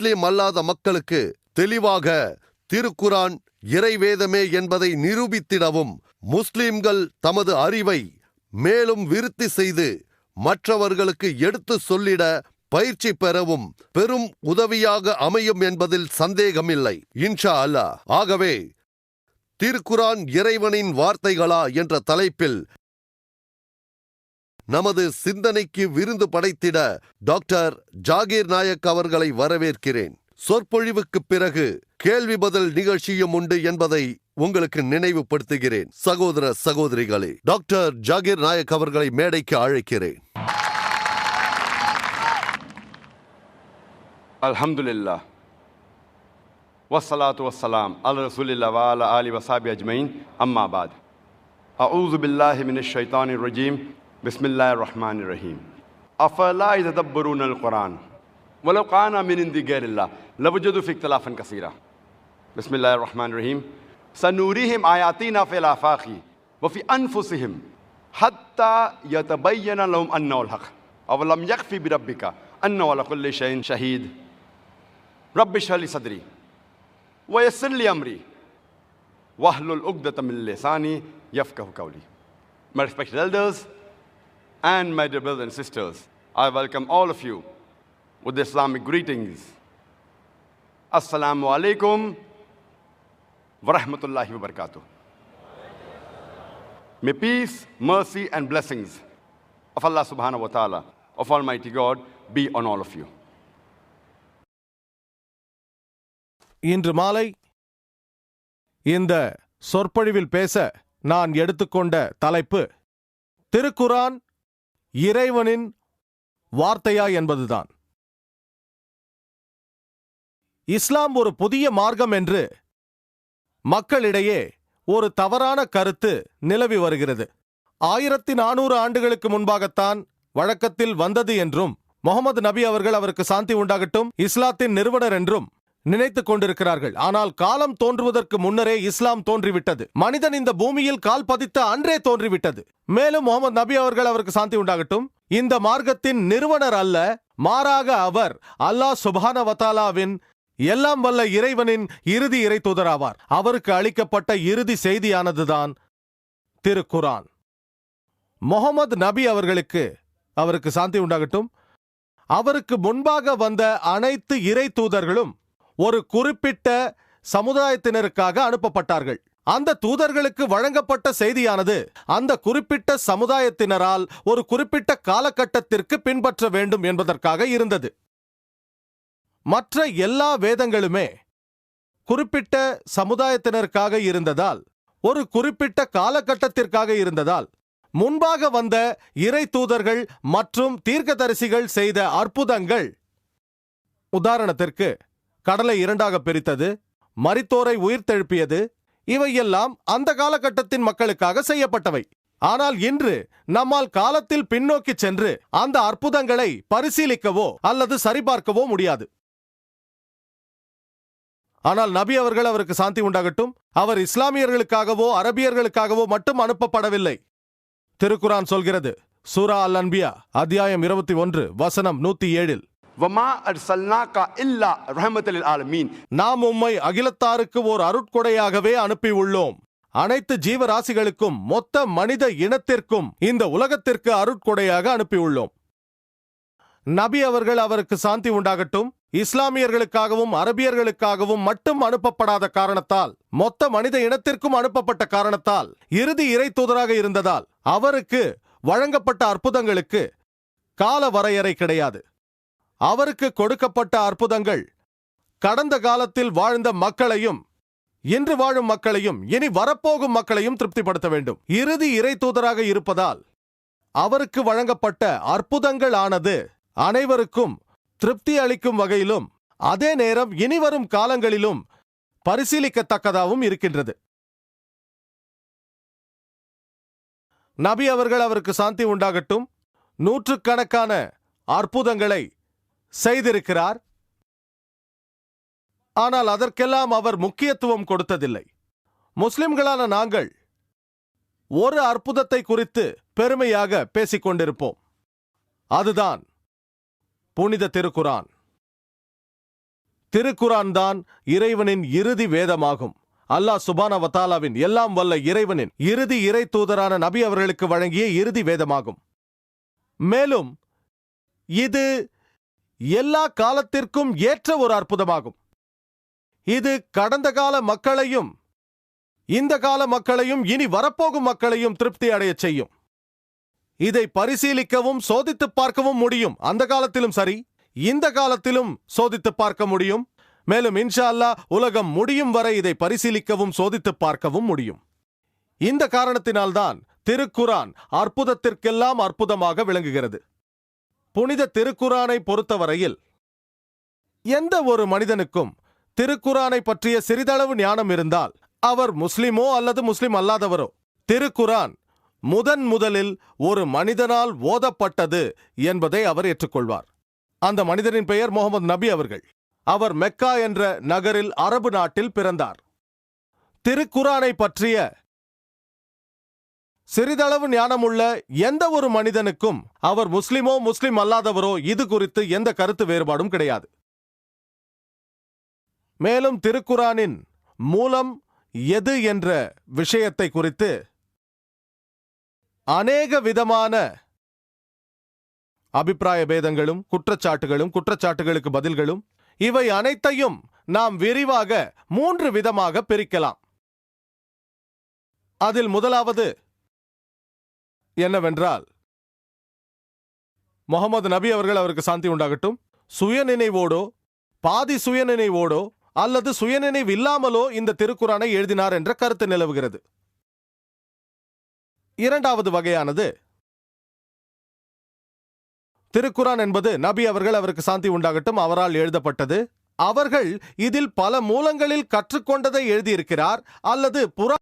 முஸ்லிம் அல்லாத மக்களுக்கு தெளிவாக திருக்குரான் இறைவேதமே என்பதை நிரூபித்திடவும் முஸ்லிம்கள் தமது அறிவை மேலும் விருத்தி செய்து மற்றவர்களுக்கு எடுத்து சொல்லிட பயிற்சி பெறவும் பெரும் உதவியாக அமையும் என்பதில் சந்தேகமில்லை. இன்ஷா அல்லா ஆகவே திருக்குரான் இறைவனின் வார்த்தைகளா என்ற தலைப்பில் நமது சிந்தனைக்கு விருந்து படைத்திட டாக்டர் ஜாகீர் நாயக் அவர்களை வரவேற்கிறேன். சொற்பொழிவுக்கு பிறகு கேள்வி பதில் நிகழ்ச்சியும் உண்டு என்பதை உங்களுக்கு நினைவுபடுத்துகிறேன். சகோதர சகோதரிகளே டாக்டர் ஜாகீர் நாயக் அவர்களை மேடைக்கு அழைக்கிறேன். அல்ஹம்துல்லா வசலாத்து வசலாம் அல் ரசூலில்லா வால அலி வசாபி அஜ்மைன் அம்மாபாத் அவுது பில்லாஹி மின் ரஜீம். بسم الله الرحمن الرحيم أفلا يتدبرون القرآن ولو كان من عند غير الله لوجدوا في اختلافا كثيرا بسم الله الرحمن الرحيم سنوريهم آياتنا في الآفاق وفي أنفسهم حتى يتبين لهم أنه الحق أو لم يكفي بربك أنه على كل شيء شهيد رب اشرح لي صدري ويسر لي أمري واحلل عقدة من لساني يفقه قولي My respected elders, and my dear brothers and sisters, I welcome all of you with the Islamic greetings. Assalamu alaikum wa rahmatullahi wa barakatuh. May peace, mercy, and blessings of Allah subhanahu wa ta'ala, of Almighty God, be on all of you. இன்று மாலை இந்த சொற்பொழிவில் பேச நான் எடுத்துக்கொண்ட தலைப்பு திருக்குரான் இறைவனின் வார்த்தையா என்பதுதான். இஸ்லாம் ஒரு புதிய மார்க்கம் என்று மக்களிடையே ஒரு தவறான கருத்து நிலவி வருகிறது. ஆயிரத்தி நானூறு ஆண்டுகளுக்கு முன்பாகத்தான் வழக்கத்தில் வந்தது என்றும் முகமது நபி அவர்கள் அவருக்கு சாந்தி உண்டாகட்டும் இஸ்லாத்தின் நிறுவனர் என்றும் நினைத்துக் கொண்டிருக்கிறார்கள். ஆனால் காலம் தோன்றுவதற்கு முன்னரே இஸ்லாம் தோன்றிவிட்டது. மனிதன் இந்த பூமியில் கால் பதித்த அன்றே தோன்றிவிட்டது. மேலும் முகமது நபி அவர்கள் அவருக்கு சாந்தி உண்டாகட்டும். இந்த மார்க்கத்தின் நிறுவனர் அல்ல மாறாக அவர் அல்லாஹ் சுபான வத்தாலாவின் எல்லாம் வல்ல இறைவனின் இறுதி இறை தூதராவார். அவருக்கு அளிக்கப்பட்ட இறுதி செய்தியானதுதான் திருக்குரான் முகமது நபி அவர்களுக்கு அவருக்கு சாந்தி உண்டாகட்டும். அவருக்கு முன்பாக வந்த அனைத்து இறை தூதர்களும் ஒரு குறிப்பிட்ட சமுதாயத்தினருக்காக அனுப்பப்பட்டார்கள். அந்த தூதர்களுக்கு வழங்கப்பட்ட செய்தியானது அந்த குறிப்பிட்ட சமுதாயத்தினரால் ஒரு குறிப்பிட்ட காலகட்டத்திற்கு பின்பற்ற வேண்டும் என்பதற்காக இருந்தது. மற்ற எல்லா வேதங்களுமே குறிப்பிட்ட சமுதாயத்தினருக்காக இருந்ததால் ஒரு குறிப்பிட்ட காலகட்டத்திற்காக இருந்ததால் முன்பாக வந்த இறை தூதர்கள் மற்றும் தீர்க்கதரிசிகள் செய்த அற்புதங்கள் உதாரணத்திற்கு கடலை இரண்டாக பிரித்தது மரித்தோரை உயிர்த்தெழுப்பியது இவையெல்லாம் அந்த காலகட்டத்தின் மக்களுக்காக செய்யப்பட்டவை. ஆனால் இன்று நம்மால் காலத்தில் பின்னோக்கி சென்று அந்த அற்புதங்களை பரிசீலிக்கவோ அல்லது சரிபார்க்கவோ முடியாது. ஆனால் நபி அவர்கள் அவருக்கு சாந்தி உண்டாகட்டும். அவர் இஸ்லாமியர்களுக்காகவோ அரபியர்களுக்காகவோ மட்டும் அனுப்பப்படவில்லை. திருக்குரான் சொல்கிறது சூரா அல் அன்பியா அத்தியாயம் இருபத்தி ஒன்று வசனம் நூத்தி ஏழில். வமா அர்சல்னாகா இல்லா ரஹமத்தலில் ஆலமீன் நாம் உம்மை அகிலத்தாருக்கு ஓர் அருட்கொடையாகவே அனுப்பியுள்ளோம். அனைத்து ஜீவராசிகளுக்கும் மொத்த மனித இனத்திற்கும் இந்த உலகத்திற்கு அருட்கொடையாக அனுப்பியுள்ளோம். நபி அவர்கள் அவருக்கு சாந்தி உண்டாகட்டும். இஸ்லாமியர்களுக்காகவும் அரபியர்களுக்காகவும் மட்டும் அனுப்பப்படாத காரணத்தால் மொத்த மனித இனத்திற்கும் அனுப்பப்பட்ட காரணத்தால் இறுதி இறை தூதராக இருந்ததால் அவருக்கு வழங்கப்பட்ட அற்புதங்களுக்கு கால வரையறை கிடையாது. அவருக்கு கொடுக்கப்பட்ட அற்புதங்கள். கடந்த காலத்தில் வாழ்ந்த மக்களையும் இன்று வாழும் மக்களையும் இனி வரப்போகும் மக்களையும் திருப்திப்படுத்த வேண்டும். இறுதி இறை தூதராக இருப்பதால் அவருக்கு வழங்கப்பட்ட அற்புதங்கள் ஆனது அனைவருக்கும் திருப்தி அளிக்கும் வகையிலும் அதே நேரம் இனிவரும் காலங்களிலும் பரிசீலிக்கத்தக்கதாகவும் இருக்கின்றது. நபி அவர்கள் அவருக்கு சாந்தி உண்டாகட்டும். நூற்றுக்கணக்கான அற்புதங்களை செய்திருக்கிறார். ஆனால் அதற்கெல்லாம் அவர் முக்கியத்துவம் கொடுத்ததில்லை. முஸ்லிம்களான நாங்கள் ஒரு அற்புதத்தை குறித்து பெருமையாக பேசிக் கொண்டிருப்போம். அதுதான் புனித திருக்குரான். திருக்குரான் தான் இறைவனின் இறுதி வேதமாகும். அல்லாஹ் சுபான வத்தாலாவின் எல்லாம் வல்ல இறைவனின் இறுதி இறை தூதரான நபி அவர்களுக்கு வழங்கிய இறுதி வேதமாகும். மேலும் இது எல்லா காலத்திற்கும் ஏற்ற ஒரு அற்புதமாகும். இது கடந்த கால மக்களையும் இந்த கால மக்களையும் இனி வரப்போகும் மக்களையும் திருப்தி அடையச் செய்யும். இதை பரிசீலிக்கவும் சோதித்துப் பார்க்கவும் முடியும். அந்த காலத்திலும் சரி இந்த காலத்திலும் சோதித்துப் பார்க்க முடியும். மேலும் இன்ஷா உலகம் முடியும் வரை இதை பரிசீலிக்கவும் சோதித்துப் பார்க்கவும் முடியும். இந்த காரணத்தினால்தான் திருக்குரான் அற்புதத்திற்கெல்லாம் அற்புதமாக விளங்குகிறது. புனித திருக்குரானை பொறுத்தவரையில் எந்த ஒரு மனிதனுக்கும் திருக்குரானை பற்றிய சிறிதளவு ஞானம் இருந்தால் அவர் முஸ்லிமோ அல்லது முஸ்லிம் அல்லாதவரோ திருக்குரான் முதன் முதலில் ஒரு மனிதனால் ஓதப்பட்டது என்பதை அவர் ஏற்றுக்கொள்வார். அந்த மனிதனின் பெயர் முகமது நபி அவர்கள். அவர் மெக்கா என்ற நகரில் அரபு நாட்டில் பிறந்தார். திருக்குரானை பற்றிய சிறிதளவு ஞானமுள்ள எந்த ஒரு மனிதனுக்கும் அவர் முஸ்லிமோ முஸ்லிம் அல்லாதவரோ இது குறித்து எந்த கருத்து வேறுபாடும் கிடையாது. மேலும் திருக்குரானின் மூலம் எது என்ற விஷயத்தை குறித்து அநேக விதமான அபிப்பிராய பேதங்களும் குற்றச்சாட்டுகளும் குற்றச்சாட்டுகளுக்கு பதில்களும் இவை அனைத்தையும் நாம் விரிவாக மூன்று விதமாக பிரிக்கலாம். அதில் முதலாவது என்னவென்றால் முகமது நபி அவர்கள் அவருக்கு சாந்தி உண்டாகட்டும். சுயநினைவோடோ பாதி சுயநினைவோடோ அல்லது சுயநினைவு இல்லாமலோ இந்த திருக்குறானை எழுதினார் என்ற கருத்து நிலவுகிறது. இரண்டாவது வகையானது திருக்குரான் என்பது நபி அவர்கள் அவருக்கு சாந்தி உண்டாகட்டும் அவரால் எழுதப்பட்டது. அவர்கள் இதில் பல மூலங்களில் கற்றுக்கொண்டதை எழுதியிருக்கிறார் அல்லது புறா